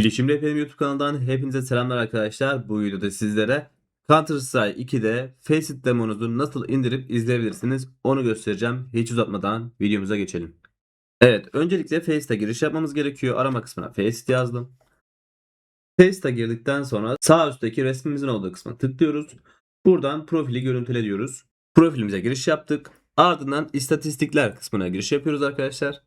Bilişim Rehberim YouTube kanalından hepinize selamlar arkadaşlar. Bu videoda sizlere Counter Strike 2'de Faceit demonuzu nasıl indirip izleyebilirsiniz onu göstereceğim. Hiç uzatmadan videomuza geçelim. Evet öncelikle Faceit'e giriş yapmamız gerekiyor. Arama kısmına Faceit yazdım. Faceit'e girdikten sonra sağ üstteki resmimizin olduğu kısma tıklıyoruz. Buradan profili görüntüle diyoruz. Profilimize giriş yaptık. Ardından istatistikler kısmına giriş yapıyoruz arkadaşlar.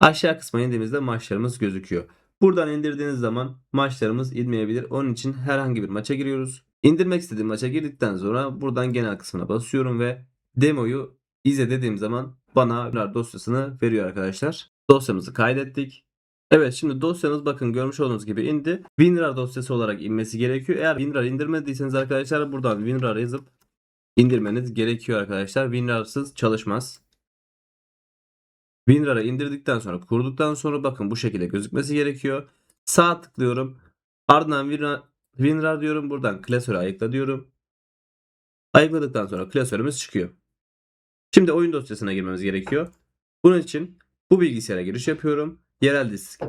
Aşağı kısma indiğimizde maçlarımız gözüküyor. Buradan indirdiğiniz zaman maçlarımız inmeyebilir. Onun için herhangi bir maça giriyoruz. İndirmek istediğim maça girdikten sonra buradan genel kısmına basıyorum ve demoyu izle dediğim zaman bana WinRAR dosyasını veriyor arkadaşlar. Dosyamızı kaydettik. Evet şimdi dosyamız bakın görmüş olduğunuz gibi indi. WinRAR dosyası olarak inmesi gerekiyor. Eğer WinRAR indirmediyseniz arkadaşlar buradan WinRAR yazıp indirmeniz gerekiyor arkadaşlar. WinRAR'sız çalışmaz. WinRAR'ı indirdikten sonra kurduktan sonra bakın bu şekilde gözükmesi gerekiyor. Sağ tıklıyorum. Ardından WinRAR, WinRAR diyorum. Buradan klasörü ayıkla diyorum. Ayıkladıktan sonra klasörümüz çıkıyor. Şimdi oyun dosyasına girmemiz gerekiyor. Bunun için bu bilgisayara giriş yapıyorum. Yerel disk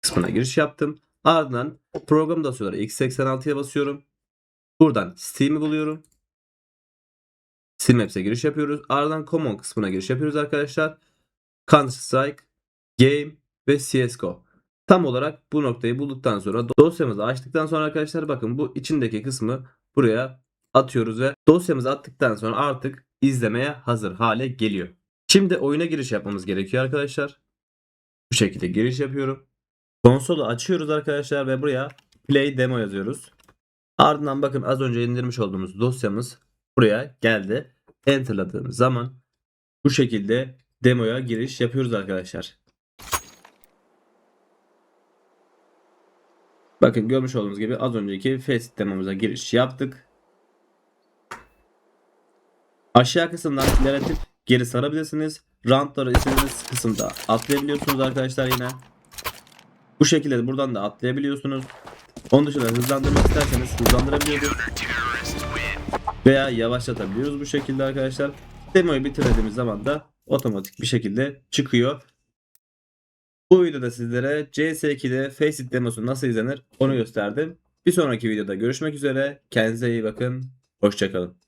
kısmına giriş yaptım. Ardından program dosyaları x86'ya basıyorum. Buradan Steam'i buluyorum. Steam Apps'e giriş yapıyoruz. Ardından Common kısmına giriş yapıyoruz arkadaşlar. Counter Strike, Game ve CSGO. Tam olarak bu noktayı bulduktan sonra dosyamızı açtıktan sonra arkadaşlar bakın bu içindeki kısmı buraya atıyoruz ve dosyamızı attıktan sonra artık izlemeye hazır hale geliyor. Şimdi oyuna giriş yapmamız gerekiyor arkadaşlar. Bu şekilde giriş yapıyorum. Konsolu açıyoruz arkadaşlar ve buraya play demo yazıyoruz. Ardından bakın az önce indirmiş olduğumuz dosyamız buraya geldi. Enter'ladığımız zaman bu şekilde demoya giriş yapıyoruz arkadaşlar. Bakın görmüş olduğunuz gibi az önceki Faceit demomuza giriş yaptık. Aşağı kısımdan ilerletip geri sarabilirsiniz. Roundları istediğiniz kısımda atlayabiliyorsunuz arkadaşlar yine. Bu şekilde de buradan da atlayabiliyorsunuz. Onun dışında hızlandırmak isterseniz hızlandırabiliyoruz. Veya yavaşlatabiliyoruz bu şekilde arkadaşlar. Demoyu bitirdiğimiz zaman da otomatik bir şekilde çıkıyor. Bu videoda sizlere CS2'de Faceit demosu nasıl izlenir onu gösterdim. Bir sonraki videoda görüşmek üzere. Kendinize iyi bakın. Hoşçakalın.